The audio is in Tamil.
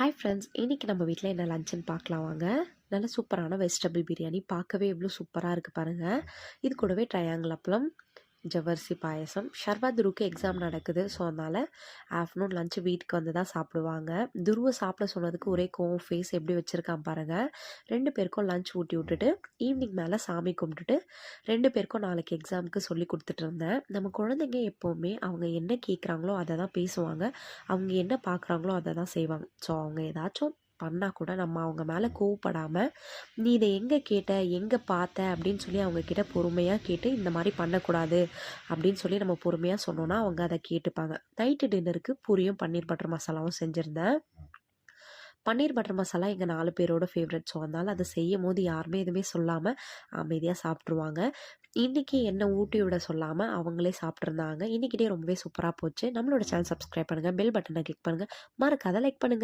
ஹாய் ஃப்ரெண்ட்ஸ் இன்றைக்கி நம்ம வீட்டில் என்ன லஞ்சுன்னு பார்க்கலாம் வாங்க. நல்ல சூப்பரான வெஜிடபிள் பிரியாணி பார்க்கவே எவ்வளோ சூப்பராக இருக்குது பாருங்கள் இது கூடவே ட்ரையாங்கிள் அப்பளம் ஜவ்வரிசி பாயசம். ஷர்வா துருக்கு எக்ஸாம் நடக்குது. ஸோ அதனால் ஆஃப்டர்நூன் லஞ்சு வீட்டுக்கு வந்து தான் சாப்பிடுவாங்க. துருவை சாப்பிட சொன்னதுக்கு ஒரே கோவம் ஃபேஸ் எப்படி வச்சுருக்கான் பாருங்கள் ரெண்டு பேருக்கும் லஞ்ச் ஊட்டி விட்டுட்டு ஈவினிங் மேலே சாமி கும்பிட்டுட்டு ரெண்டு பேருக்கும் நாளைக்கு எக்ஸாமுக்கு சொல்லி கொடுத்துட்டு இருந்தேன். நம்ம குழந்தைங்க எப்போவுமே அவங்க என்ன கேட்குறாங்களோ அதை தான் பேசுவாங்க. அவங்க என்ன பார்க்குறாங்களோ அதை தான் செய்வாங்க. ஸோ அவங்க ஏதாச்சும் பண்ணால் கூட நம்ம அவங்க மேலே கோவப்படாமல் நீ இதை எங்கே கேட்ட? எங்கே பார்த்த? அப்படின்னு சொல்லி அவங்கக்கிட்ட பொறுமையாக கேட்டு இந்த மாதிரி பண்ணக்கூடாது. அப்படின்னு சொல்லி நம்ம பொறுமையாக சொன்னோன்னா அவங்க அதை கேட்டுப்பாங்க. நைட்டு டின்னருக்கு பூரியும் பன்னீர் பட்டர் மசாலாவும் செஞ்சுருந்தேன். பன்னீர் பட்டர் மசாலா எங்கள் நாலு பேரோட ஃபேவரட் ஸோ அதனால் அதை செய்யும் போது யாருமே எதுவுமே சொல்லாமல் அமைதியாக சாப்பிட்ருவாங்க இன்றைக்கி என்ன ஊட்டி விட சொல்லாமல் அவங்களே சாப்பிட்ருந்தாங்க இன்றைக்கிட்டே ரொம்பவே சூப்பராக போச்சு. நம்மளோட சேனல் சப்ஸ்கிரைப் பண்ணுங்கள் பெல் பட்டனை கிளிக் பண்ணுங்கள் மறக்காத லைக் பண்ணுங்கள்